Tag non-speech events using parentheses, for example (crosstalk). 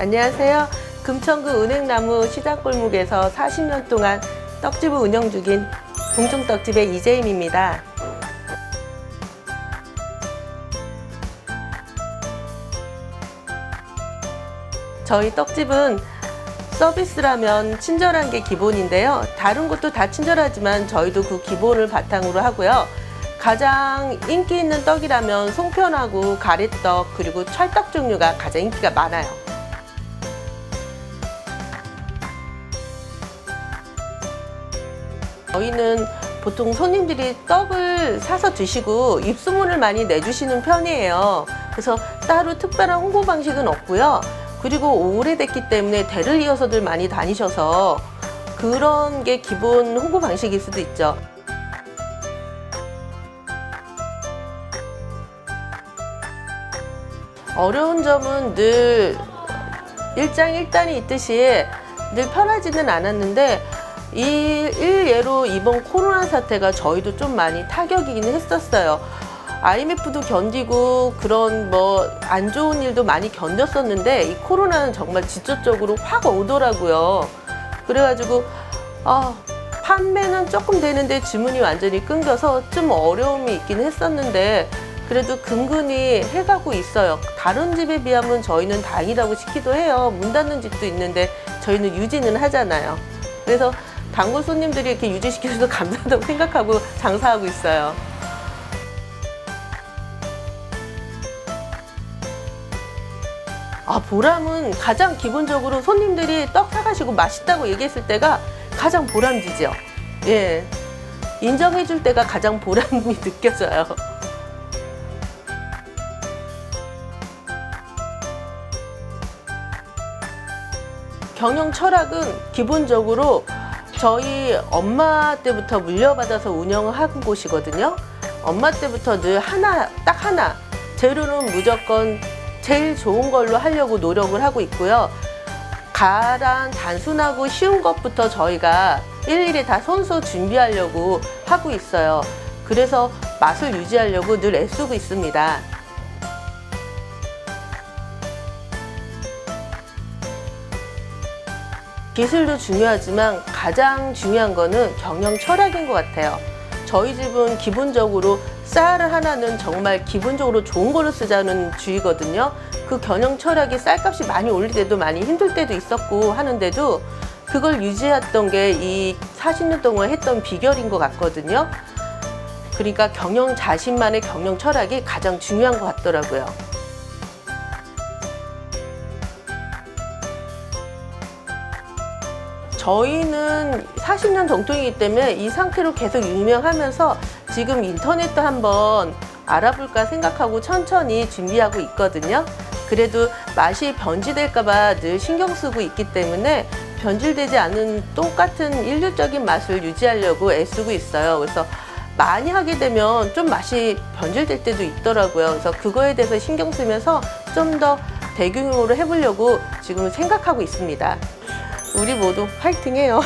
안녕하세요. 금천구 은행나무 시장골목에서 40년 동안 떡집을 운영 중인 동중떡집의 이재임입니다. 저희 떡집은 서비스라면 친절한 게 기본인데요. 다른 곳도 다 친절하지만 저희도 그 기본을 바탕으로 하고요. 가장 인기 있는 떡이라면 송편하고 가래떡 그리고 찰떡 종류가 가장 인기가 많아요. 저희는 보통 손님들이 떡을 사서 드시고 입소문을 많이 내주시는 편이에요. 그래서 따로 특별한 홍보 방식은 없고요. 그리고 오래됐기 때문에 대를 이어서들 많이 다니셔서 그런 게 기본 홍보 방식일 수도 있죠. 어려운 점은 늘 일장일단이 있듯이 늘 편하지는 않았는데 이 일예로 이번 코로나 사태가 저희도 좀 많이 타격이긴 했었어요. IMF도 견디고 그런 뭐 안 좋은 일도 많이 견뎠었는데 이 코로나는 정말 직접적으로 확 오더라고요. 그래가지고 아, 판매는 조금 되는데 주문이 완전히 끊겨서 좀 어려움이 있긴 했었는데 그래도 근근히 해가고 있어요. 다른 집에 비하면 저희는 다행이라고 시키도 해요. 문 닫는 집도 있는데 저희는 유지는 하잖아요. 그래서 단골 손님들이 이렇게 유지시켜줘서 감사하다고 생각하고 장사하고 있어요. 아, 보람은 가장 기본적으로 손님들이 떡 사가시고 맛있다고 얘기했을 때가 가장 보람지죠. 예. 인정해줄 때가 가장 보람이 (laughs) 느껴져요. 경영 철학은 기본적으로 저희 엄마 때부터 물려받아서 운영을 한 곳이거든요. 엄마 때부터 늘 하나, 딱 하나. 재료는 무조건 제일 좋은 걸로 하려고 노력을 하고 있고요. 가장 단순하고 쉬운 것부터 저희가 일일이 다 손수 준비하려고 하고 있어요. 그래서 맛을 유지하려고 늘 애쓰고 있습니다. 기술도 중요하지만 가장 중요한 거는 경영 철학인 것 같아요. 저희 집은 기본적으로 쌀을 하나는 정말 기본적으로 좋은 거로 쓰자는 주의거든요. 그 경영 철학이 쌀값이 많이 올릴 때도 많이 힘들 때도 있었고 하는데도 그걸 유지했던 게 이 40년 동안 했던 비결인 것 같거든요. 그러니까 경영 자신만의 경영 철학이 가장 중요한 것 같더라고요. 저희는 40년 정통이기 때문에 이 상태로 계속 유명하면서 지금 인터넷도 한번 알아볼까 생각하고 천천히 준비하고 있거든요. 그래도 맛이 변질될까봐 늘 신경 쓰고 있기 때문에 변질되지 않은 똑같은 일률적인 맛을 유지하려고 애쓰고 있어요. 그래서 많이 하게 되면 좀 맛이 변질될 때도 있더라고요. 그래서 그거에 대해서 신경 쓰면서 좀 더 대규모로 해보려고 지금 생각하고 있습니다. 우리 모두 파이팅해요.